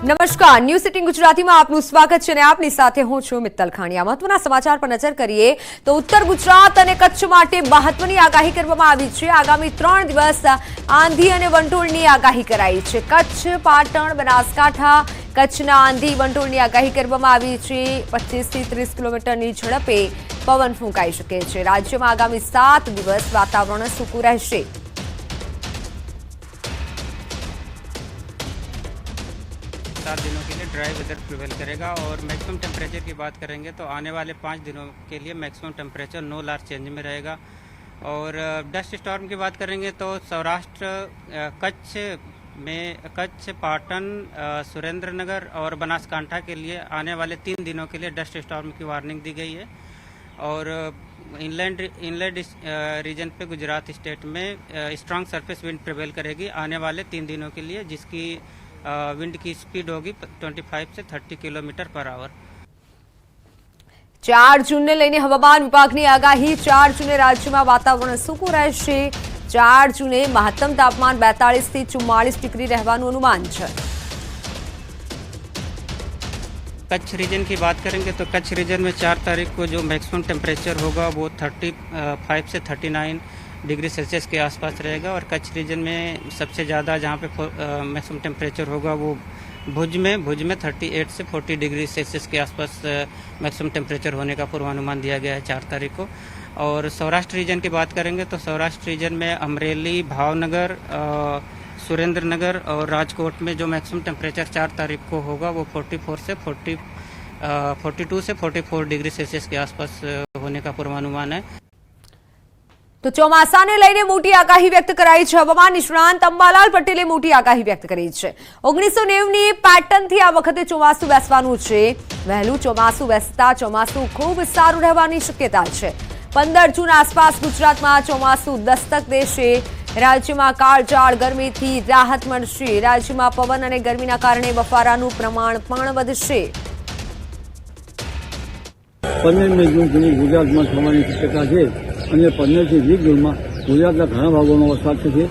નમસ્કાર. News city ગુજરાતીમાં આપનું સ્વાગત છે અને આપની સાથે હું છું મિત્તલ ખાણિયા મહત્વના સમાચાર પર નજર કરીએ તો ઉત્તર ગુજરાત અને કચ્છ માટે મહત્વની આગાહી કરવામાં આવી છે. આગામી ત્રણ દિવસ આંધી અને વંટોળની આગાહી કરાઈ છે. કચ્છ, પાટણ, બનાસકાંઠા, કચ્છના આંધી વંટોળની આગાહી કરવામાં આવી છે. પચીસથી ત્રીસ કિલોમીટરની ઝડપે પવન ફૂંકાઈ શકે છે. રાજ્યમાં આગામી સાત દિવસ વાતાવરણ સૂકું રહેશે. चार दिनों के लिए ड्राई वेदर प्रिवेल करेगा और मैक्सिमम टेम्परेचर की बात करेंगे तो आने वाले पाँच दिनों के लिए maximum temperature no large change में रहेगा। और डस्ट स्टॉर्म की बात करेंगे तो सौराष्ट्र कच्छ में, कच्छ, पाटन सुरेंद्र नगर और बनासकांठा के लिए आने वाले तीन दिनों के लिए डस्ट स्टॉर्म की वार्निंग दी गई है। और इनलैंड इनलैंड रीजन पे गुजरात स्टेट में स्ट्रांग सरफेस विंड प्रिवेल करेगी आने वाले तीन दिनों के लिए, जिसकी विंड की स्पीड होगी 25 से 30 किलोमीटर पर आवर ચાર જૂનને લઈને હવામાન વિભાગની આગાહી ચાર જૂને રાજ્યમાં વાતાવરણ સૂકું રહેશે ચાર જૂને મહત્તમ તાપમાન બેતાળીસથી ચુમ્માળીસ ડિગ્રી રહેવાનું અનુમાન છે कच्छ रीजन की बात करेंगे तो कच्छ रीजन में चार तारीख को जो मैक्सिमम टेम्परेचर होगा वो 35 से 39 डिग्री सेल्सियस के आसपास रहेगा और कच्छ रीजन में सबसे ज़्यादा जहाँ पे मैक्सिमम टेम्परेचर होगा वो भुज में भुज में 38 से 40 डिग्री सेल्सियस के आसपास मैक्सिमम टेम्परेचर होने का पूर्वानुमान दिया गया है चार तारीख को। और सौराष्ट्र रीजन की बात करेंगे तो सौराष्ट्र रीजन में अमरेली भावनगर सुरेंद्र नगर और राजकोट में जो मैक्सिमम टेम्परेचर चार तारीख को होगा वो 44 से 40 अ, 42 से 44 डिग्री सेल्सियस के आसपास होने का पूर्वानुमान है। તો ચોમાસાને લઈને મોટી આગાહી વ્યક્ત કરાઈ છે. હવામાન નિષ્ણાંત અંબાલાલ પટેલે મોટી આગાહી વ્યક્ત કરી છે. ઓગણીસો નેવની પેટર્નથી આ વખતે ચોમાસું બેસવાનું છે. વહેલું ચોમાસું બેસતા ચોમાસું ખૂબ સારું રહેવાની શક્યતા છે. પંદર જૂન આસપાસ ગુજરાતમાં ચોમાસું દસ્તક દેશે. રાજ્યમાં કાળજાળ ગરમીથી રાહત મળશે. રાજ્યમાં પવન અને ગરમીના કારણે બફારાનું પ્રમાણ પણ વધશે. પંદરમી જૂન સુધી ગુજરાતમાં થવાની શક્યતા છે. અને પંદરથી વીસ જૂનમાં ગુજરાતના ઘણા ભાગોમાં વરસાદ થશે.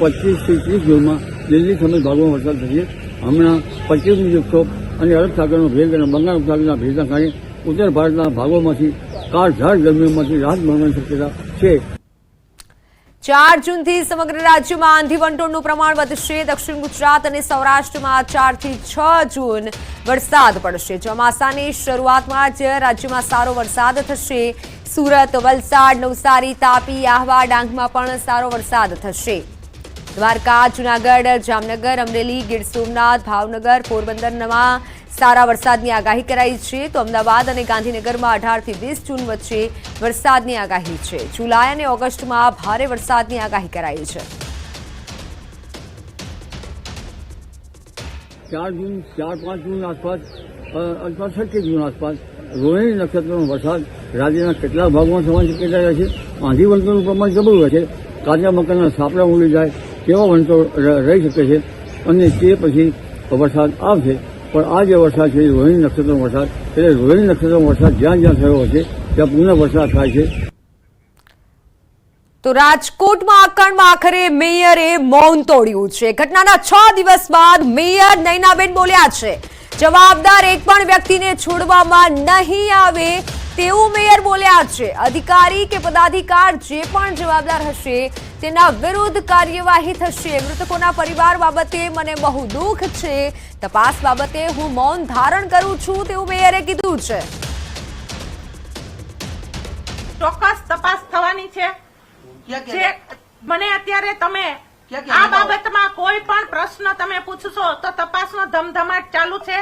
પચીસથી ત્રીસ જૂનમાં દિલ્હી સમેત ભાગોમાં વરસાદ થશે. હમણાં પશ્ચિમી વિક્ષોભ અને અરબ સાગરનો અને બંગાળ ઉપસાગરના ભેજના કારણે ઉત્તર ભારતના ભાગોમાંથી કાળઝાળ ગરમીમાંથી રાહત મળવાની શક્યતા છે. ચાર જૂનથી સમગ્ર રાજ્યમાં આંધી વંટોળનું પ્રમાણ વધશે. દક્ષિણ ગુજરાત અને સૌરાષ્ટ્રમાં ચારથી છ જૂન વરસાદ પડશે. ચોમાસાની શરૂઆતમાં જ રાજ્યમાં સારો વરસાદ થશે. સુરત, વલસાડ, નવસારી, તાપી, આહવા, ડાંગમાં પણ સારો વરસાદ થશે. દ્વારકા, જુનાગઢ, જામનગર, અમરેલી, ગીર સોમનાથ, ભાવનગર, પોરબંદરમાં સારા વરસાદની આગાહી કરાઈ છે. તો અમદાવાદ અને ગાંધીનગરમાં અઢારથી વીસ જૂન વચ્ચે વરસાદની આગાહી છે. જુલાઈ અને ઓગસ્ટમાં ભારે વરસાદની આગાહી કરાઈ છે. ચાર જૂન, ચાર પાંચ જૂન આસપાસ અ, અથવા છઠ્ઠી જૂન આસપાસ રોહિણી નક્ષત્રનો વરસાદ રાજ્યના કેટલાક ભાગોમાં થવાની શક્યતા રહે છે. આંધી વંટોળનું પ્રમાણ જબરું રહે છે. કાચા મકાનના સાપડા ઉડી જાય તેવા વંટોળ રહી શકે છે અને તે પછી વરસાદ આવશે. પણ આ જે વરસાદ છે રોહિણી નક્ષત્રનો વરસાદ એટલે રોહિણી નક્ષત્રનો વરસાદ જ્યાં જ્યાં થયો હશે ત્યાં પુનઃ વરસાદ થાય છે. તો રાજકોટમાં આકરણમાં આખરે મેયરે મૌન તોડ્યું છે. ઘટનાના છ દિવસ બાદ મેયર નૈનાબેન બોલ્યા છે. જવાબદાર એક પણ વ્યક્તિને છોડવામાં નહીં આવે તેવું મેયર બોલ્યા છે. અધિકારી કે પદાધિકાર જે પણ જવાબદાર હશે તેના વિરુદ્ધ કાર્યવાહી થશે. મૃતકોના પરિવાર બાબતે મને બહુ દુઃખ છે. તપાસ બાબતે હું મૌન ધારણ કરું છું તેવું મેયરે કીધું છે. ચોક્કસ તપાસ થવાની છે. જે મને અત્યારે તમે આ બાબતમાં કોઈ પણ પ્રશ્ન તમે પૂછશો તો તપાસનો ધમધમાટ ચાલુ છે.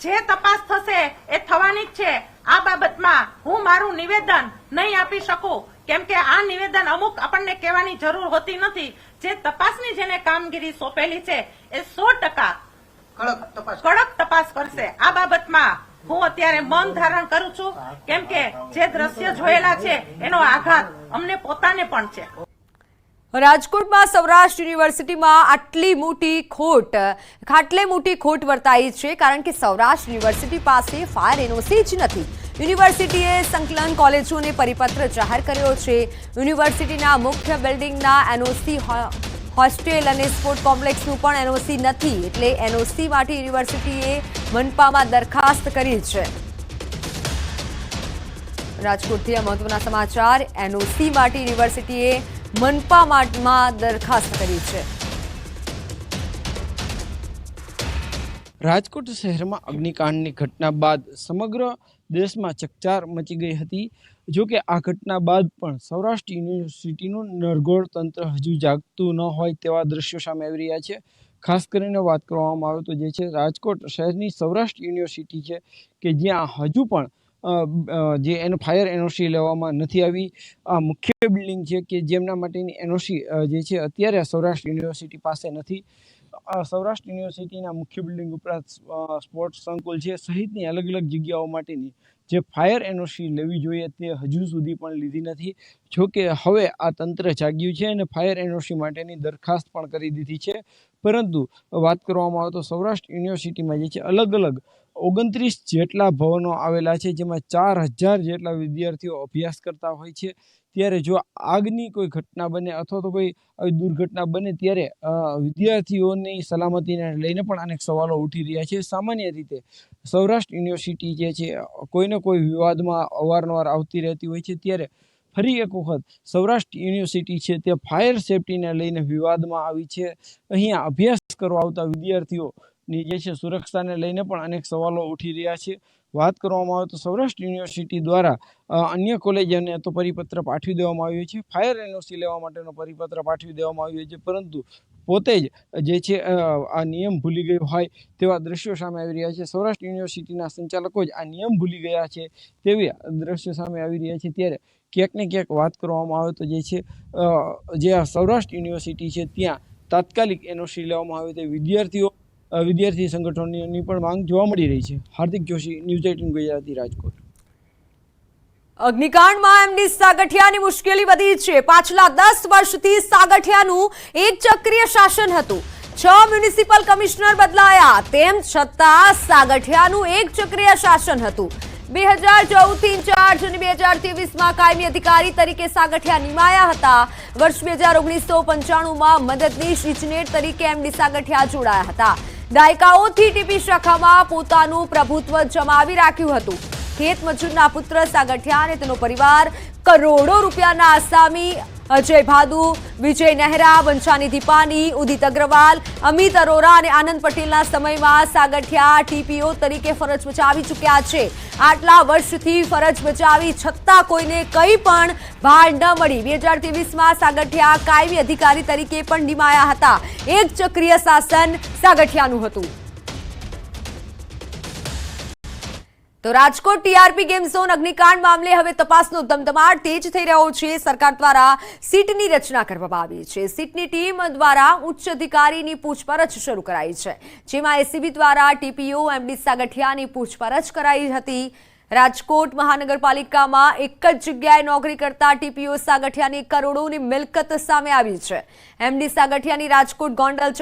જે તપાસ થશે એ થવાની જ છે. આ બાબતમાં હું મારું નિવેદન નહીં આપી શકું. કેમ કે આ નિવેદન અમુક આપણને કહેવાની જરૂર હોતી નથી. જે તપાસની જેને કામગીરી સોંપેલી છે એ સો ટકા કડક તપાસ. કડક તપાસ કરશે. આ બાબતમાં હું અત્યારે મન ધારણ કરું છું કેમ કે જે દ્રશ્ય જોયેલા છે એનો આઘાત અમને પોતાને પણ છે. રાજકોટમાં સૌરાષ્ટ્ર યુનિવર્સિટીમાં આટલી મોટી ખોટ, ખાટલે મોટી ખોટ વર્તાઈ છે કારણ કે સૌરાષ્ટ્ર યુનિવર્સિટી પાસે ફાયર એનઓસી જ નથી. યુનિવર્સિટીએ સંકલન કોલેજોને પરિપત્ર જાહેર કર્યો છે. યુનિવર્સિટીના મુખ્ય બિલ્ડિંગના એનઓસી હોસ્ટેલ અને સ્પોર્ટ કોમ્પ્લેક્સનું પણ એનઓસી નથી, એટલે એનઓસી માટે યુનિવર્સિટીએ મનપામાં દરખાસ્ત કરી છે. રાજકોટથી આ મહત્વના સમાચાર, એનઓસી માટે યુનિવર્સિટીએ મનપામાં દરખાસ્ત કરી છે. રાજકોટ શહેરમાં અગ્નિકાંડની ઘટના બાદ સમગ્ર દેશમાં ચકચાર મચી ગઈ હતી. જો કે આ ઘટના બાદ પણ સૌરાષ્ટ્ર યુનિવર્સિટીનું નરગોળ તંત્ર હજુ જાગતું ન હોય તેવા દ્રશ્યો સામે આવી રહ્યા છે. ખાસ કરીને વાત કરવામાં આવે તો જે છે, રાજકોટ શહેરની સૌરાષ્ટ્ર યુનિવર્સિટી છે કે જ્યાં હજુ પણ જે એનો ફાયર એનઓસી લેવામાં નથી આવી. આ મુખ્ય બિલ્ડિંગ છે કે જેમના માટેની એનઓસી જે છે, અત્યારે સૌરાષ્ટ્ર યુનિવર્સિટી પાસે નથી. સૌરાષ્ટ્ર યુનિવર્સિટીના મુખ્ય બિલ્ડિંગ ઉપરાંત સ્પોર્ટ્સ સંકુલ છે સહિતની અલગ અલગ જગ્યાઓ માટેની જે ફાયર એનઓસી લેવી જોઈએ તે હજુ સુધી પણ લીધી નથી. જો કે હવે આ તંત્ર જાગ્યું છે અને ફાયર એનઓસી માટેની દરખાસ્ત પણ કરી દીધી છે. પરંતુ વાત કરવામાં આવે તો સૌરાષ્ટ્ર યુનિવર્સિટીમાં જે છે અલગ અલગ ઓગણત્રીસ જેટલા ભવનો આવેલા છે, જેમાં ચાર હજાર જેટલા વિદ્યાર્થીઓ અભ્યાસ કરતા હોય છે. ત્યારે જો આગની કોઈ ઘટના બને અથવા તો કોઈ આવી દુર્ઘટના બને ત્યારે વિદ્યાર્થીઓની સલામતીને લઈને પણ અનેક સવાલો ઉઠી રહ્યા છે. સામાન્ય રીતે સૌરાષ્ટ્ર યુનિવર્સિટી જે છે, કોઈને કોઈ વિવાદમાં અવારનવાર આવતી રહેતી હોય છે ત્યારે ફરી એક વખત સૌરાષ્ટ્ર યુનિવર્સિટી છે તે ફાયર સેફટીને લઈને વિવાદમાં આવી છે. અહીંયા અભ્યાસ કરવા આવતા વિદ્યાર્થીઓની જે છે સુરક્ષાને લઈને પણ અનેક સવાલો ઉઠી રહ્યા છે. વાત કરવામાં આવે તો સૌરાષ્ટ્ર યુનિવર્સિટી દ્વારા અન્ય કોલેજોને તો પરિપત્ર પાઠવી દેવામાં આવ્યો છે. ફાયર એનઓસી લેવા માટેનો પરિપત્ર પાઠવી દેવામાં આવ્યો છે. પરંતુ પોતે જ જે છે આ નિયમ ભૂલી ગયો હોય તેવા દ્રશ્યો સામે આવી રહ્યા છે. સૌરાષ્ટ્ર યુનિવર્સિટીના સંચાલકો જ આ નિયમ ભૂલી ગયા છે તેવી દ્રશ્યો સામે આવી રહ્યા છે. ત્યારે ક્યાંક ને ક્યાંક વાત કરવામાં આવે તો જે છે જે આ સૌરાષ્ટ્ર યુનિવર્સિટી છે, ત્યાં તાત્કાલિક એનઓસી લેવામાં આવે તે વિદ્યાર્થીઓ વિદ્યાર્થી સંગઠનોની પણ માંગ જોવા મળી રહી છે. Hardik Joshi, news eighteen Gujarati, Rajkot. અગ્નિકાંડમાં એમની સાગઠિયાની મુશ્કેલી વધી છે. પાછલા દસ વર્ષથી સાગઠિયાનું એક ચક્રીય શાસન હતું. છ મ્યુનિસિપલ કમિશનર બદલાયા. તેમ છતાં સાગઠિયાનું એક ચક્રીય શાસન હતું. બે હજાર ચૌદથી ઇન્ચાર્જ અને બે હજાર ત્રેવીસમાં કાયમી અધિકારી તરીકે સાગઠિયા નિમાયા હતા. વર્ષ બે હજાર ઓગણીસો પંચાણુંમાં મદદનીશ ઇજનેર તરીકે એમડી સાગઠિયા જોડાયા હતા. દાયકાઓથી ટીપી શાખામાં પોતાનું પ્રભુત્વ જમાવી રાખ્યું હતું. ખેત મજૂરના પુત્ર સાગઠિયા અને તેનો પરિવાર કરોડો રૂપિયાના આસામી અજય ભાદુ, વિજય નહેરા બંછાનિધિ દીપાની, ઉદિત અગ્રવાલ, અમિત અરોરા અને આનંદ પટેલના સમયમાં સાગઠિયા, ટીપીઓ તરીકે ફરજ બજાવી ચૂક્યા છે. આટલા વર્ષથી ફરજ બજાવી છતાં કોઈને કંઈ પણ ભાર ન મળી. બે હજાર ત્રેવીસમાં સાગઠિયા કાયમી અધિકારી તરીકે પણ નિમાયા હતા. એક ચક્રીય શાસન સાગઠિયાનું હતું. તો રાજકોટ ટીઆરપી ગેમ ઝોન અગ્નિકાંડ મામલે હવે તપાસનો ધમધમાટ તેજ થઈ રહ્યો છે. સરકાર દ્વારા સીટની રચના કરવામાં આવી છે. સીટની ટીમ દ્વારા ઉચ્ચ અધિકારીની પૂછપરછ શરૂ કરાઈ છે. જેમાં એસીબી દ્વારા ટીપીઓ એમડી સાગઠિયાની પૂછપરછ કરાઈ હતી. રાજકોટ મહાનગરપાલિકામાં એક જ જગ્યાએ નોકરી કરતા ટીપીઓ સાગઠિયાની કરોડોની મિલકત સામે આવી છે. એમડી સાગઠિયાની રાજકોટ ગોંડલ